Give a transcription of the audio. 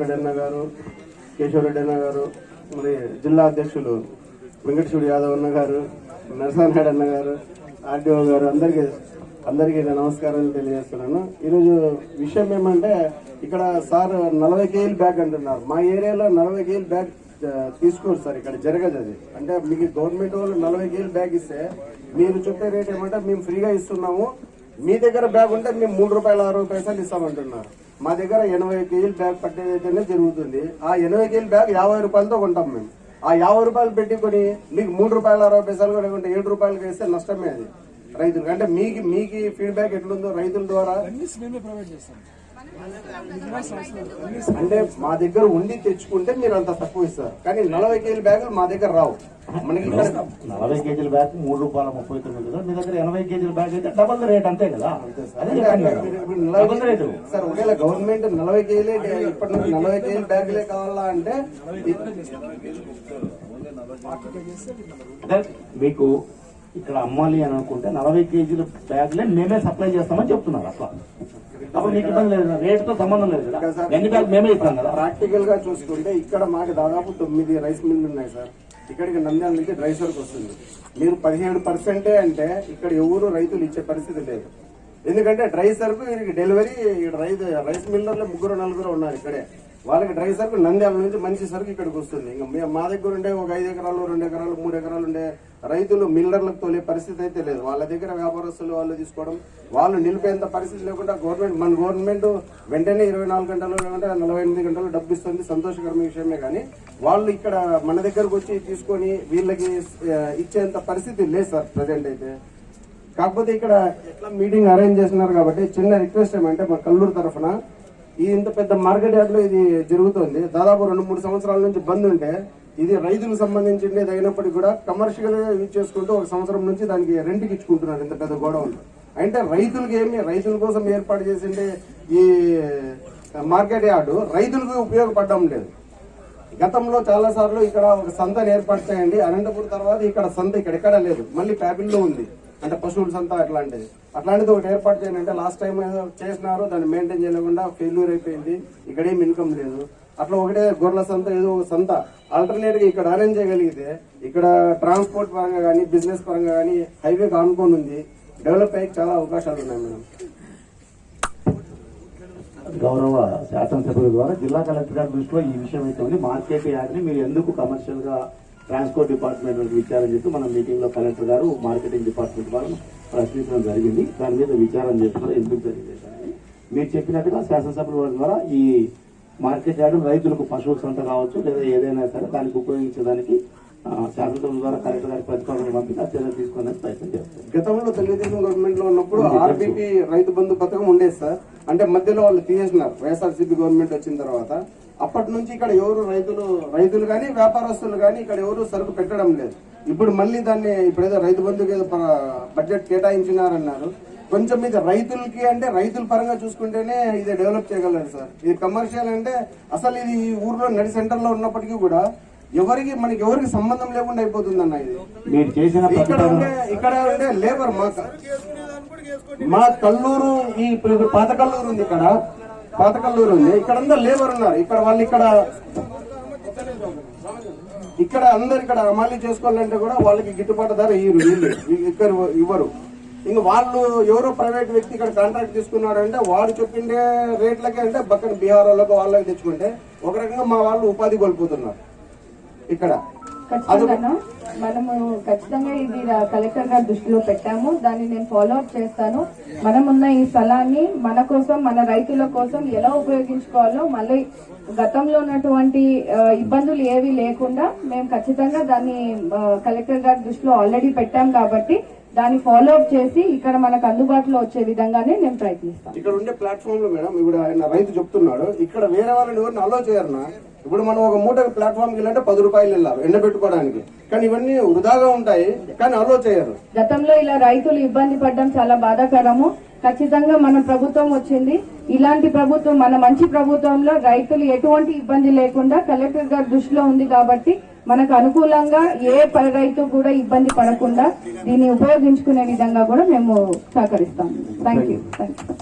రెడ్డి అన్న గారు కేశవరెడ్డి అన్న గారు మరి జిల్లా అధ్యక్షులు వెంకటేశ్వరుడు యాదవ్ అన్న గారు నరసానాయుడు అన్న గారు ఆర్డీఓ గారు అందరికీ అందరికీ నేను నమస్కారాలు తెలియజేస్తున్నాను. ఈరోజు విషయం ఏమంటే ఇక్కడ సార్ నలభై కేజీలు బ్యాగ్ అంటున్నారు. మా ఏరియాలో నలభై కేజీలు బ్యాగ్ తీసుకోరు సార్ ఇక్కడ జరగదు అది. అంటే మీకు గవర్నమెంట్ వాళ్ళు నలభై కేజీలు బ్యాగ్ ఇస్తే మీరు చెప్పే రేట్ ఏమంటే మేము ఫ్రీగా ఇస్తున్నాము. మీ దగ్గర బ్యాగ్ ఉంటే మేము మూడు రూపాయలు ఆరు రూపాయలు ఇస్తామంటున్నారు. మా దగ్గర ఎనభై కేజీలు బ్యాగ్ పట్టేదైతేనే జరుగుతుంది. ఆ ఎనభై కేజీల బ్యాగ్ యాభై రూపాయలతో కొంటాం మేము. ఆ యాభై రూపాయలు పెట్టుకొని మీకు మూడు రూపాయల అరవై పైసలు లేకుంటే ఏడు రూపాయలకి వేస్తే నష్టమే అది. రైతులకు. అంటే మీకు మీకు ఫీడ్బ్యాక్ ఎట్లుందో రైతుల ద్వారా ప్రొవైడ్ చేస్తాం. అంటే మా దగ్గర ఉండి తెచ్చుకుంటే మీరు అంత తక్కువ ఇస్తారు. కానీ నలభై కేజీల బ్యాగులు మా దగ్గర రావు. మనకి నలభై కేజీల బ్యాగ్ మూడు రూపాయల ముప్పై తొమ్మిది కదా మీ దగ్గర ఎనభై కేజీల బ్యాగ్ అయితే డబల్ రేట్ అంతే కదా? డబల్ రేటు సార్ ఒకవేళ గవర్నమెంట్ నలభై కేజీలే ఇప్పటి నుంచి నలభై కేజీల బ్యాగులే కావాలా అంటే అంటే మీకు ఇక్కడ అమ్మాలి అని అనుకుంటే నలభై కేజీల బ్యాగ్లే మేమే సప్లై చేస్తామని చెప్తున్నారు అట్లా. అప్పుడు మీకు ఇబ్బంది లేదు రేటుతో సంబంధం లేదు కదా? ఎన్ని బ్యాగ్ మేమే ఇస్తాం కదా? ప్రాక్టికల్గా చూసుకుంటే ఇక్కడ మాకు దాదాపు తొమ్మిది రైస్ మిల్లు ఉన్నాయి సార్. ఇక్కడికి నంద్యాల నుంచి రైస్ వరకు వస్తుంది. మీరు పదిహేడు పర్సెంటే అంటే ఇక్కడ ఎవరు రైతులు ఇచ్చే పరిస్థితి లేదు. ఎందుకంటే డ్రై సరుకు వీరికి డెలివరీ రైస్ మిల్లర్లు ముగ్గురు నలుగురు ఉన్నారు ఇక్కడే. వాళ్ళకి డ్రై సరుకు నంద్యాల నుంచి మంచి సరుకు ఇక్కడికి వస్తుంది. ఇంకా మా దగ్గర ఉండే ఒక ఐదు ఎకరాలు రెండు ఎకరాలు మూడు ఎకరాలు ఉండే రైతులు మిల్లర్లకు తోలే పరిస్థితి అయితే లేదు. వాళ్ళ దగ్గర వ్యాపారస్తులు వాళ్ళు తీసుకోవడం వాళ్ళు నిలిపేంత పరిస్థితి లేకుండా గవర్నమెంట్ మన గవర్నమెంట్ వెంటనే ఇరవై నాలుగు గంటలు లేకుంటే నలభై ఎనిమిది గంటలు డబ్బు ఇస్తుంది. సంతోషకరమైన విషయమే కానీ వాళ్ళు ఇక్కడ మన దగ్గరకు వచ్చి తీసుకొని వీళ్ళకి ఇచ్చేంత పరిస్థితి లేదు సార్ ప్రజెంట్ అయితే. కాకపోతే ఇక్కడ ఎట్లా మీటింగ్ అరేంజ్ చేస్తున్నారు కాబట్టి చిన్న రిక్వెస్ట్ ఏమంటే మా కల్లూరు తరఫున ఈ ఇంత పెద్ద మార్కెట్ యార్డ్ ఇది జరుగుతుంది. దాదాపు రెండు మూడు సంవత్సరాల నుంచి బంద్ ఉంటే ఇది రైతులకు సంబంధించింది అయినప్పటికీ కూడా కమర్షియల్గా యూజ్ చేసుకుంటూ ఒక సంవత్సరం నుంచి దానికి రెంట్కి ఇచ్చుకుంటున్నారు ఇంత పెద్ద గోడౌన్ అంటే రైతులకి ఏమి రైతుల కోసం ఏర్పాటు చేసిండే ఈ మార్కెట్ యార్డు రైతులకు ఉపయోగపడడం లేదు. గతంలో చాలా సార్లు ఇక్కడ ఒక సంతను ఏర్పాటు చేయండి అనంతపురం తర్వాత ఇక్కడ సంత ఇక్కడ ఎక్కడ లేదు. మళ్ళీ ప్యాపిల్లో ఉంది. అంటే పశువుల సంత అట్లాంటిది. అట్లాంటిది ఒకటి ఏర్పాటు చేయాలంటే లాస్ట్ టైం ఏదో చేసినారు దాన్ని మెయింటైన్ చేయకుండా ఫెయిల్యూర్ అయిపోయింది. ఇక్కడేం ఇన్కమ్ లేదు. అట్లా ఒకటే గొర్రెల సంత ఏదో ఒక సంత. ఆల్టర్నేట్గా ఇక్కడ అరేంజ్ చేయగలిగితే ఇక్కడ ట్రాన్స్పోర్ట్ పరంగా కానీ బిజినెస్ పరంగా కానీ హైవే ఆనుకొని ఉంది. డెవలప్ అయ్యే చాలా అవకాశాలు ఉన్నాయి మేడం. గౌరవ శాసనసభ్యుల ద్వారా జిల్లా కలెక్టర్ గారి దృష్టిలో ఈ విషయం అయితే ఉంది. మార్కెట్ యార్డ్ని మీరు ఎందుకు కమర్షియల్గా ట్రాన్స్పోర్ట్ డిపార్ట్మెంట్ విచారం ఇచ్చారని చెప్పి మన మీటింగ్లో కలెక్టర్ గారు మార్కెటింగ్ డిపార్ట్మెంట్ వాళ్ళను ప్రశ్నించడం జరిగింది. దాని మీద విచారం చేస్తున్నారు ఎందుకు జరిగింది? మీరు చెప్పినట్టుగా శాసనసభల ద్వారా ఈ మార్కెట్ యార్డ్ రైతులకు పశువుల సంత కావచ్చు లేదా ఏదైనా సరే దానికి ఉపయోగించడానికి ద్వారా కలెక్టర్ గారి ప్రతిపాదన తీసుకోవడానికి ప్రయత్నం చేస్తారు గతంలో తెలుగుదేశం గవర్నమెంట్లో ఉన్నప్పుడు ఆర్బీపీ రైతు బంధు పథకం ఉండేది సార్. అంటే మధ్యలో వాళ్ళు తీసేసినారు. వైఎస్ఆర్సీపీ గవర్నమెంట్ వచ్చిన తర్వాత. అప్పటి నుంచి ఇక్కడ ఎవరు రైతులు రైతులు కానీ వ్యాపారస్తులు కానీ ఇక్కడ ఎవరు సరుకు పెట్టడం లేదు. ఇప్పుడు మళ్ళీ దాన్ని ఇప్పుడు ఏదో రైతు బంధుకి ఏదో బడ్జెట్ కేటాయించినారన్నారు. కొంచెం ఇది రైతులకి అంటే రైతుల పరంగా చూసుకుంటేనే ఇది డెవలప్ చేయగలరు సార్. ఇది కమర్షియల్ అంటే అసలు ఇది ఈ ఊర్లో నడి సెంటర్లో ఉన్నప్పటికీ కూడా ఎవరికి మనకి ఎవరికి సంబంధం లేకుండా అయిపోతుంది అన్న ఇది. మీరు చేసిన ఇక్కడ ఉండే ఇక్కడ ఉండే లేబర్ మా మా కల్లూరు ఈ పాత కల్లూరు ఉంది ఇక్కడ. పాత కల్లూరు ఉంది. ఇక్కడ అందరు లేబర్ ఉన్నారు. ఇక్కడ వాళ్ళు ఇక్కడ ఇక్కడ అందరు ఇక్కడ అమలు చేసుకోవాలంటే కూడా వాళ్ళకి గిట్టుబాటు ధర వీళ్ళు. ఇక్కడ ఇవ్వరు. ఇంకా వాళ్ళు ఎవరో ప్రైవేట్ వ్యక్తి ఇక్కడ కాంట్రాక్ట్ తీసుకున్నాడు అంటే వాడు చెప్పిండే రేట్లకి అంటే పక్కన బీహార్ వాళ్ళకి వాళ్ళకి తెచ్చుకుంటే ఒక రకంగా మా వాళ్ళు ఉపాధి కోల్పోతున్నారు. ఇక్కడ. ఖచ్చితంగా మనము ఖచ్చితంగా ఇది కలెక్టర్ గారి దృష్టిలో పెట్టాము. దాన్ని నేను ఫాలో అప్ చేస్తాను. మనం ఉన్న ఈ స్థలాన్ని మన కోసం మన రైతుల కోసం ఎలా ఉపయోగించుకోవాలో మళ్ళీ గతంలో ఉన్నటువంటి ఇబ్బందులు ఏవి లేకుండా మేము ఖచ్చితంగా దాన్ని కలెక్టర్ గారి దృష్టిలో ఆల్రెడీ పెట్టాం కాబట్టి దాన్ని ఫాలో అప్ చేసి ఇక్కడ మనకు అందుబాటులో వచ్చే విధంగానే నేను ప్రయత్నిస్తాను. ఇక్కడ ఉండే ప్లాట్ఫామ్లో మేడం ఇప్పుడు ఆయన రైతు చెప్తున్నాడు ఇక్కడ వేరే వాళ్ళని ఎవరిని అలో చేయరునా? ఇప్పుడు మనం ఒక మూట ప్లాట్ఫామ్కి వెళ్ళాలంటే పది రూపాయలు వెళ్ళాలి ఎండబెట్టుకోవడానికి. కానీ ఇవన్నీ వృధాగా ఉంటాయి కానీ అలో చేయరు. గతంలో ఇలా రైతులు ఇబ్బంది పడడం చాలా బాధాకరము. ఖచ్చితంగా మన ప్రభుత్వం వచ్చింది. ఇలాంటి ప్రభుత్వం మన మంచి ప్రభుత్వంలో రైతులు ఎటువంటి ఇబ్బంది లేకుండా కలెక్టర్ గారి దృష్టిలో ఉంది కాబట్టి మనకు అనుకూలంగా ఏ ప- రైతు కూడా ఇబ్బంది పడకుండా దీన్ని ఉపయోగించుకునే విధంగా కూడా మేము సహకరిస్తాం థ్యాంక్ యూ థ్యాంక్ యూ